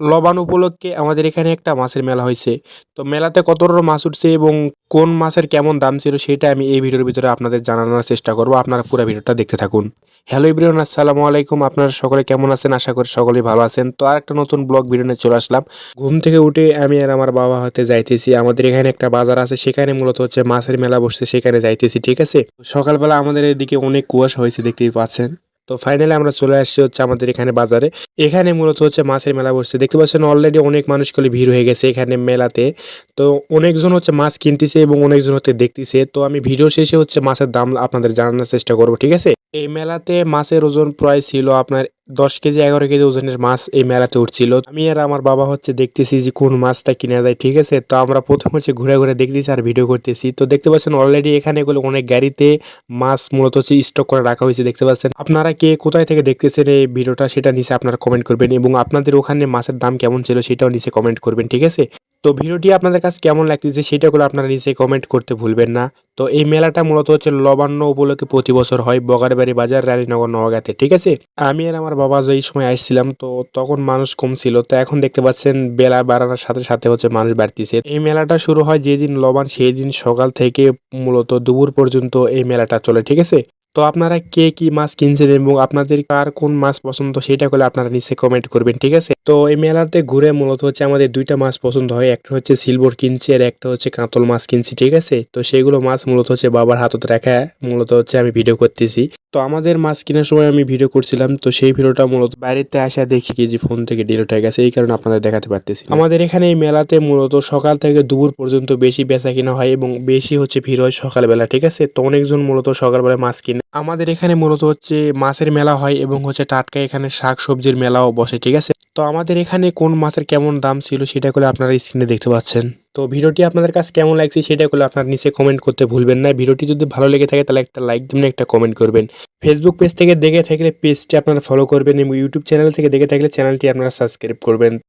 লবান উপলক্ষে আমাদের এখানে একটা মাছের মেলা হয়েছে। তো মেলাতে কত রকম মাছ উঠছে এবং কোন মাছের কেমন দাম ছিল সেটা আমি এই ভিডিওর ভিতরে আপনাদের জানানোর চেষ্টা করব। আপনারা পুরো ভিডিওটা দেখতে থাকুন। হ্যালো ইব্রিয়ান আসসালামু আলাইকুম। আপনারা সকলে কেমন আছেন? আশা করি সকলেই ভালো আছেন। তো আর একটা নতুন ব্লগ ভিডিও নিয়ে চলে আসলাম। ঘুম থেকে উঠে আমি আর আমার বাবা হতে যাইতেছি। আমাদের এখানে একটা বাজার আছে, সেখানে মূলত হচ্ছে মাছের মেলা বসছে, সেখানে যাইতেছি, ঠিক আছে? সকালবেলা আমাদের এদিকে অনেক কুয়াশা হয়েছে, দেখতেই পাচ্ছেন। তো ফাইনালি আমরা চলে আসছি হচ্ছে আমাদের এখানে বাজারে। এখানে মূলত হচ্ছে মাছের মেলা বসছে। দেখতে পাচ্ছেন অলরেডি অনেক মানুষ কলে ভিড় হয়ে গেছে এখানে মেলাতে। তো অনেকজন হচ্ছে মাছ কিনতেছে এবং অনেকজন হচ্ছে দেখতেছে। তো আমি ভিডিও শেষে হচ্ছে মাছের দাম আপনাদের জানানোর চেষ্টা করব, ঠিক আছে? এই মেলাতে মাছের ওজন প্রায় ছিল আপনার দশ কেজি, এগারো কেজি ওজনের মাছ এই মেলাতে উঠছিল। আমি আর আমার বাবা হচ্ছে দেখতেছি যে কোন মাছটা কিনা যায়, ঠিক আছে? তো আমরা প্রথম হচ্ছে ঘুরে ঘুরে দেখতেছি আর ভিডিও করতেছি। তো দেখতে পাচ্ছেন অলরেডি এখানে এগুলো অনেক গাড়িতে মাছ মূলত হচ্ছে স্টক করে রাখা হয়েছে, দেখতে পাচ্ছেন। আপনারা কে কোথায় থেকে দেখতেছেন এই ভিডিওটা সেটা নিচে আপনারা কমেন্ট করবেন এবং আপনাদের ওখানে মাছের দাম কেমন ছিল সেটাও নিচে কমেন্ট করবেন, ঠিক আছে? তো ভিডিওটি আপনাদের কাছে কেমন লাগতেছে সেটাগুলো আপনারা নিচে কমেন্ট করতে ভুলবেন না। তো এই মেলাটা মূলত হচ্ছে লবান্ন উপলক্ষে প্রতি বছর হয় বগারবাড়ি বাজার, রানীনগর, নওগাঁতে, ঠিক আছে? আমি আর আমার বাবা যে সময় আসছিলাম, তো তখন মানুষ কম ছিল, তো এখন দেখতে পাচ্ছেন বেলা বাড়ানোর সাথে সাথে হচ্ছে মানুষ বাড়তিছে। এই মেলাটা শুরু হয় যেদিন লবান সেই দিন সকাল থেকে মূলত দুপুর পর্যন্ত এই মেলাটা চলে, ঠিক আছে? তো আপনারা কে কি মাছ কিনছেন এবং আপনাদের কার কোন মাছ পছন্দ সেটা করলে আপনারা নিচে কমেন্ট করবেন, ঠিক আছে? তো এই মেলাতে ঘুরে মূলত হচ্ছে আমাদের দুইটা মাছ পছন্দ হয়, একটা হচ্ছে সিলভার কিনছি আর একটা হচ্ছে কাতল মাছ কিনছি, ঠিক আছে? তো সেগুলো মাছ মূলত হচ্ছে বাবার হাতত রাখা, মূলত হচ্ছে আমি ভিডিও করতেছি। তো আমাদের মাছ কেনার সময় আমি ভিডিও করছিলাম, তো সেই ভিডিওটা মূলত বাড়িতে আসা দেখি কি যে ফোন থেকে ডিলিট হয়ে গেছে, এই কারণে আপনাদের দেখাতে পারতেছি আমাদের এখানে এই মেলাতে মূলত সকাল থেকে দুপুর পর্যন্ত বেশি বেচা কিনা হয় এবং বেশি হচ্ছে ভিড় হয় সকালবেলা, ঠিক আছে? তো অনেকজন মূলত সকালবেলা মাছ কিনে আমাদের এখানে মূলত হচ্ছে মাছের মেলা হয় এবং হচ্ছে টাটকা এখানে শাক সবজির মেলাও বসে, ঠিক আছে? তো আমাদের এখানে কোন মাছের কেমন দাম ছিল সেটা করে আপনারা স্ক্রিনে দেখতে পাচ্ছেন। তো ভিডিওটি আপনাদের কাছে কেমন লাগছে সেটা করলে আপনার নিচে কমেন্ট করতে ভুলবেন না। ভিডিওটি যদি ভালো লেগে থাকে তাহলে একটা লাইক দিবেন, একটা কমেন্ট করবেন। ফেসবুক পেজ থেকে দেখে থাকলে পেজটি আপনারা ফলো করবেন এবং ইউটিউব চ্যানেল থেকে দেখে থাকলে চ্যানেলটি আপনারা সাবস্ক্রাইব করবেন।